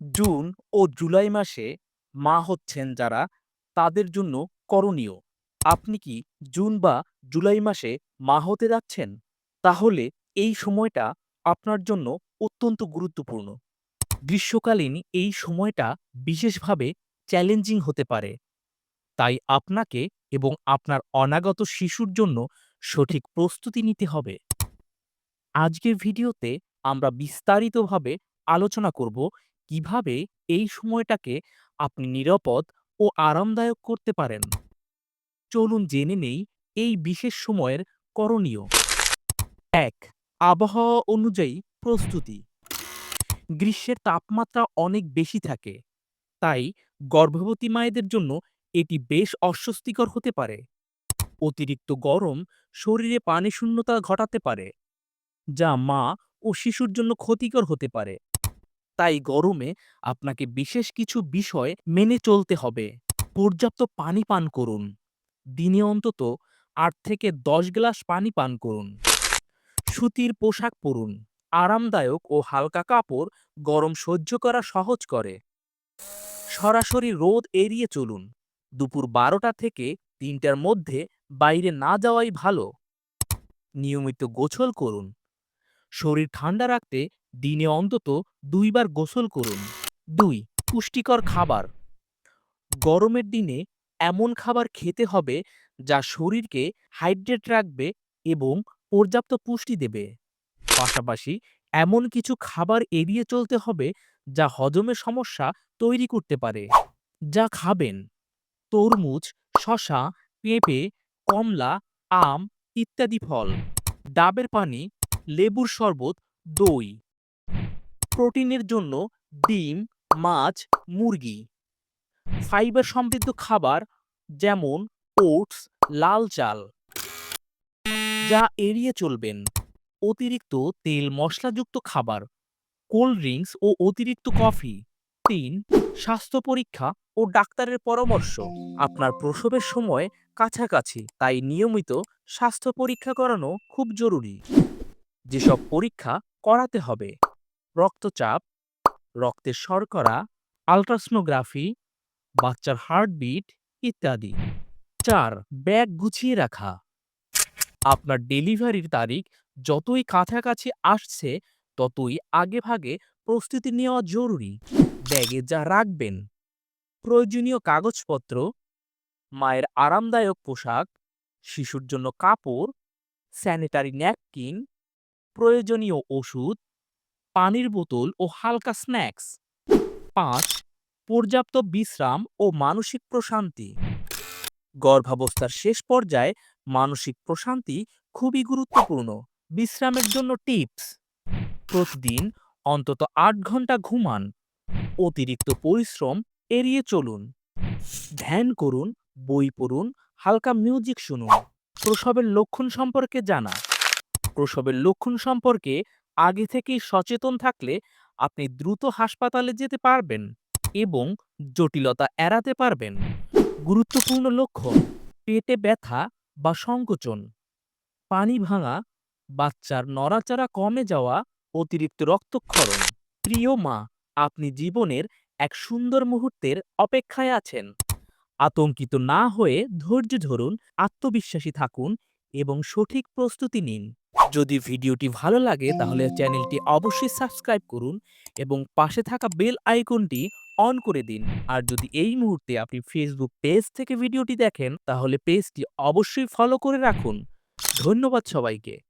June ও জুলাই মাসে মা হচ্ছেন যারা তাদের জন্য করণীয়। আপনি কি জুন বা জুলাই মাসে মা হতে যাচ্ছেন? তাহলে এই সময়টা আপনার জন্য অত্যন্ত গুরুত্বপূর্ণ। গ্রীষ্মকালীন এই সময়টা বিশেষভাবে চ্যালেঞ্জিং হতে পারে। তাই আপনাকে এবং আপনার অনাগত শিশুর জন্য সঠিক প্রস্তুতি নিতে হবে। আজকের ভিডিওতে আমরা বিস্তারিতভাবে আলোচনা করব কীভাবে এই সময়টাকে আপনি নিরাপদ ও আরামদায়ক করতে পারেন? চলুন জেনে নেই এই বিশেষ সময়ের করণীয়। এক, আবহাওয়া অনুযায়ী প্রস্তুতি। গ্রীষ্মের তাপমাত্রা অনেক বেশি থাকে, তাই গর্ভবতী মায়েদের জন্য এটি বেশ অস্বস্তিকর হতে পারে। অতিরিক্ত গরম শরীরে পানি শূন্যতা ঘটাতে পারে, যা মা ও শিশুর জন্য ক্ষতিকর হতে পারে। তাই গরমে আপনাকে বিশেষ কিছু বিষয় মেনে চলতে হবে। পর্যাপ্ত পানি পান করুন। দিনে অন্তত আট থেকে দশ গ্লাস পানি পান করুন। সুতির পোশাক পরুন। আরামদায়ক ও হালকা কাপড় গরম সহ্য করা সহজ করে। সরাসরি রোদ এড়িয়ে চলুন। দুপুর বারোটা থেকে তিনটার মধ্যে বাইরে না যাওয়াই ভালো। নিয়মিত গোসল করুন। শরীর ঠান্ডা রাখতে দিনে অন্তত দুইবার গোসল করুন। দুই, পুষ্টিকর খাবার। গরমের দিনে এমন খাবার খেতে হবে যা শরীরকে হাইড্রেট রাখবে এবং পর্যাপ্ত পুষ্টি দেবে। পাশাপাশি এমন কিছু খাবার এড়িয়ে চলতে হবে যা হজমের সমস্যা তৈরি করতে পারে, যা খাবেন। তরমুজ শশা পেঁপে, কমলা, আম ইত্যাদি ফল। ডাবের পানি, লেবুর শরবত, দই। প্রোটিনের জন্য ডিম, মাছ, মুরগি। ফাইবার সমৃদ্ধ খাবার যেমন ওটস, লাল চাল, যা এড়িয়ে চলবেন। অতিরিক্ত তেল মশলাযুক্ত খাবার, কোল্ড ড্রিঙ্কস ও অতিরিক্ত কফি। তিন, স্বাস্থ্য পরীক্ষা ও ডাক্তারের পরামর্শ। আপনার প্রসবের সময় কাছাকাছি, তাই নিয়মিত স্বাস্থ্য পরীক্ষা করানো খুব জরুরি। যেসব পরীক্ষা করাতে হবে রক্তচাপ, রক্তের শর্করা, আলট্রাসনোগ্রাফি, বাচ্চার হার্টবিট ইত্যাদি। চার, ব্যাগ গুছিয়ে রাখা। আপনার ডেলিভারির তারিখ যতই কাছাকাছি আসছে, ততই আগেভাগে প্রস্তুতি নেওয়া জরুরি। ব্যাগে যা রাখবেন। প্রয়োজনীয় কাগজপত্র, মায়ের আরামদায়ক পোশাক, শিশুর জন্য কাপড়, স্যানিটারি ন্যাপকিন, প্রয়োজনীয় ওষুধ পানির বোতল ও হালকা স্ন্যাক্স। পাঁচ, পর্যাপ্ত বিশ্রাম ও মানসিক প্রশান্তি। গর্ভাবস্থার শেষ পর্যায়ে মানসিক প্রশান্তি খুবই গুরুত্বপূর্ণ। বিশ্রামের জন্য টিপস। প্রতিদিন অন্তত আট ঘণ্টা ঘুমান। অতিরিক্ত পরিশ্রম এড়িয়ে চলুন। ধ্যান করুন, বই পড়ুন, হালকা মিউজিক শুনুন। প্রসবের লক্ষণ সম্পর্কে জানা প্রসবের লক্ষণ সম্পর্কে আগে থেকেই সচেতন থাকলে আপনি দ্রুত হাসপাতালে যেতে পারবেন এবং জটিলতা এড়াতে পারবেন। গুরুত্বপূর্ণ লক্ষণ পেটে ব্যথা বা সংকোচন। পানি ভাঙা, বাচ্চার নড়াচড়া কমে যাওয়া, অতিরিক্ত রক্তক্ষরণ। প্রিয় মা, আপনি জীবনের এক সুন্দর মুহূর্তের অপেক্ষায় আছেন। আতঙ্কিত না হয়ে ধৈর্য ধরুন, আত্মবিশ্বাসী থাকুন এবং সঠিক প্রস্তুতি নিন। যদি ভিডিওটি ভালো লাগে, তাহলে চ্যানেলটি অবশ্যই সাবস্ক্রাইব করুন এবং পাশে থাকা বেল আইকনটি অন করে দিন। আর যদি এই মুহূর্তে আপনি ফেসবুক পেজ থেকে ভিডিওটি দেখেন, তাহলে পেজটি অবশ্যই ফলো করে রাখুন। ধন্যবাদ সবাইকে।